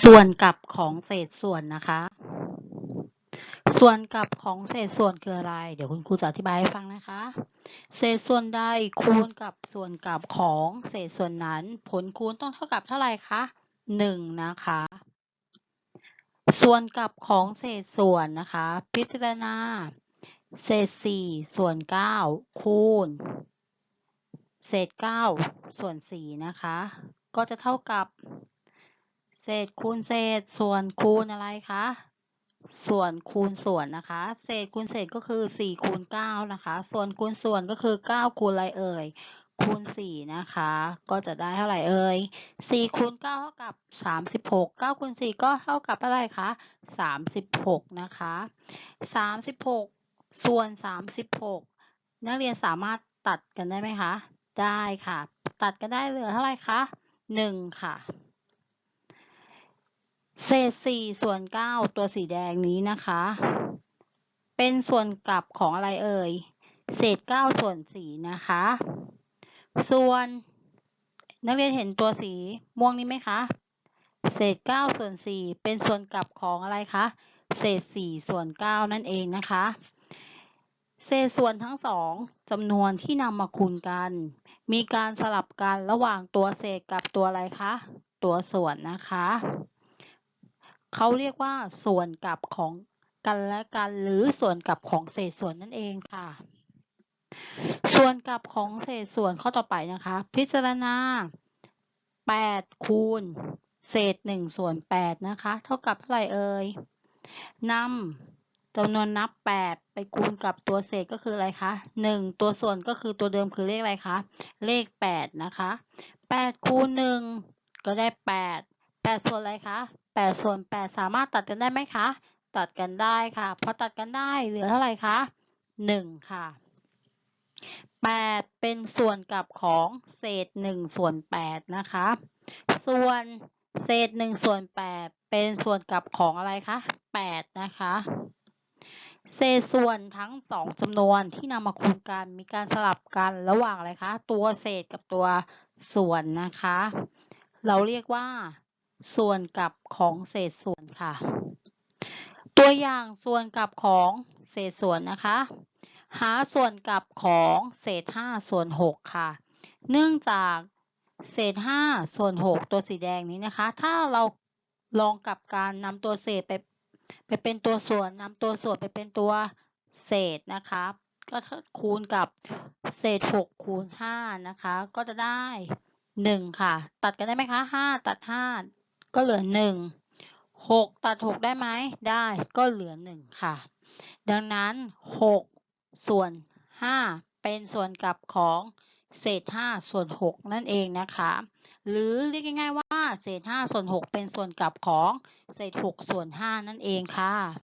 ส่วนกลับของเศษส่วนนะคะ ส่วนกลับของเศษส่วนคืออะไร เดี๋ยวคุณครูจะอธิบายให้ฟังนะคะ เศษส่วนใดคูณกับส่วนกลับของเศษส่วนนั้น ผลคูณต้องเท่ากับเท่าไหร่คะหนึ่งนะคะ ส่วนกลับของเศษส่วนนะคะ พิจารณา เศษสี่ส่วนเก้าคูณ เศษเก้าส่วนสี่นะคะ ก็จะเท่ากับ เศษคูณเศษส่วนคูณอะไรคะส่วนคูณส่วนนะคะ เศษคูณเศษก็คือ4คูณ9นะคะ ส่วนคูณส่วนก็คือ 9 คูณอะไรเอ่ย คูณ4นะคะ ก็จะได้เท่าไหร่เอ่ย4คูณ9เท่ากับ 36 9คูณ4ก็เท่ากับอะไรคะ36 นะคะ 36 ส่วน 36 นักเรียนสามารถตัดกันได้ไหมคะ ได้ค่ะ ตัดกันได้เหลือเท่าไหร่คะ 1 ค่ะ เศษ4ส่วน9ตัวสีแดงนี้นะคะ เป็นส่วนกลับของอะไรเอ่ย เศษ9ส่วน4นะคะ ส่วนนักเรียนเห็นตัวสีม่วงนี้ไหมคะ เศษ9ส่วน4เป็นส่วนกลับของอะไรคะ เศษ4ส่วน9นั่นเองนะคะ เศษส่วนทั้งสองจำนวนที่นำมาคูณกัน มีการสลับกันระหว่างตัวเศษกับตัวอะไรคะ ตัวส่วนนะคะ เขาเรียกว่าส่วนกลับของกันและกันหรือส่วนกลับของเศษส่วนนั่นเองค่ะ ส่วนกลับของเศษส่วนข้อต่อไปนะคะ พิจารณา 8 คูณ เศษ 1 ส่วน 8 นะคะ เท่ากับเท่าไหร่เอ่ยนำจำนวนนับ 8 ไปคูณกับตัวเศษก็คืออะไรคะ 1 ตัวส่วนก็คือตัวเดิมคือเลขอะไรคะ เลข 8 นะคะ 8 คูณ 1 ก็ได้ 8 8 ส่วนอะไรคะ 8ส่วน8สามารถตัดกันได้ไหมคะ ตัดกันได้ค่ะ พอตัดกันได้เหลือเท่าไหร่คะ 1 ค่ะ 8 เป็นส่วนกับของเศษ 1 ส่วน 8 นะคะ ส่วนเศษ 1 ส่วน 8 เป็นส่วนกับของอะไรคะ 8 นะคะเศษส่วนทั้ง2จำนวนที่นำมาคูณกันมีการสลับกันระหว่างอะไรคะ ตัวเศษกับตัวส่วนนะคะ เราเรียกว่า ส่วนกับของเศษส่วนค่ะ ตัวอย่างส่วนกับของเศษส่วนนะคะ หาส่วนกับของเศษ5ส่วน6ค่ะ เนื่องจากเศษ5ส่วน6ตัวสีแดงนี้นะคะ ถ้าเราลองกับการนำตัวเศษไปไปเป็นตัวส่วนนำตัวส่วนไปเป็นตัวเศษนะคะ ก็คูณกับเศษ 6 คูณ 5 นะคะ ก็จะได้ 1 ค่ะ ตัดกันได้ไหมคะ 5 ตัด 5 ก็เหลือ1 6ตัด6ได้ไหมได้ก็เหลือ1ค่ะ ดังนั้น6ส่วน5เป็นส่วนกลับของเศษ5ส่วน6นั่นเองนะคะ หรือเรียกง่ายๆว่าเศษ5ส่วน6เป็นส่วนกลับของเศษ6ส่วน5นั่นเองค่ะ